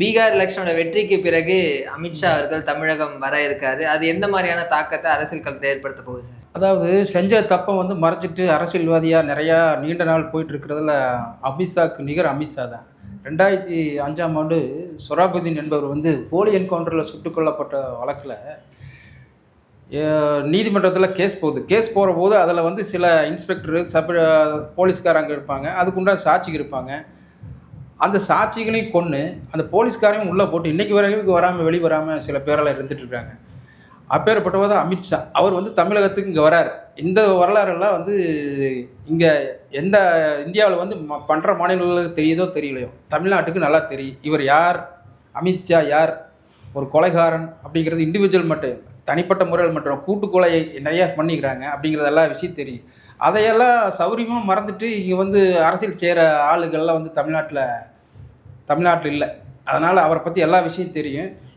பீகார் எலெக்ஷனோட வெற்றிக்கு பிறகு அமித்ஷா அவர்கள் தமிழகம் வர இருக்காரு. அது எந்த மாதிரியான தாக்கத்தை அரசியல் களத்தை ஏற்படுத்த போகுது சார்? அதாவது செஞ்ச தப்பை வந்து மறைச்சிட்டு அரசியல்வாதியாக நிறையா நீண்ட நாள் போயிட்டு இருக்கிறதுல அமித்ஷாக்கு நிகர் அமித்ஷா தான். ரெண்டாயிரத்தி அஞ்சாம் ஆண்டு சொராபுதீன் என்பவர் வந்து போலி என்கவுண்டரில் சுட்டுக் கொல்லப்பட்ட வழக்கில் நீதிமன்றத்தில் கேஸ் போகுது. கேஸ் போகிற போது அதில் வந்து சில இன்ஸ்பெக்டரு சப் போலீஸ்காரங்க இருப்பாங்க. அதுக்குண்டான சாட்சிகள் இருப்பாங்க. அந்த சாட்சிகளையும் கொன்று அந்த போலீஸ்காரையும் உள்ளே போட்டு இன்றைக்கி வரைக்கும் வராமல் வெளி வராமல் சில பேரெல்லாம் இருந்துட்டு இருக்காங்க. அப்பேற்பட்டவர் தான் அமித்ஷா அவர் வந்து தமிழகத்துக்கு இங்கே வரார். இந்த வரலாறுலாம் வந்து இங்கே எந்த இந்தியாவில் வந்து ம பண்ணுற மாநிலங்களுக்கு தெரியுதோ தெரியலையோ. தமிழ்நாட்டுக்கு நல்லா தெரியும். இவர் யார்? அமித்ஷா யார்? ஒரு கொலைகாரன் அப்படிங்கிறது இண்டிவிஜுவல் மட்டும் தனிப்பட்ட முறையில் மட்டும் கூட்டு கொலை நிறையா பண்ணிக்கிறாங்க அப்படிங்கிறதெல்லாம் விஷயம் தெரியும். அதையெல்லாம் சௌரியமாக மறந்துட்டு இங்கே வந்து அரசியல் செய்கிற ஆளுகள்லாம் வந்து தமிழ்நாட்டில் தமிழ்நாட்டில் இல்லை. அதனால் அவரை பற்றி எல்லா விஷயம் தெரியும்.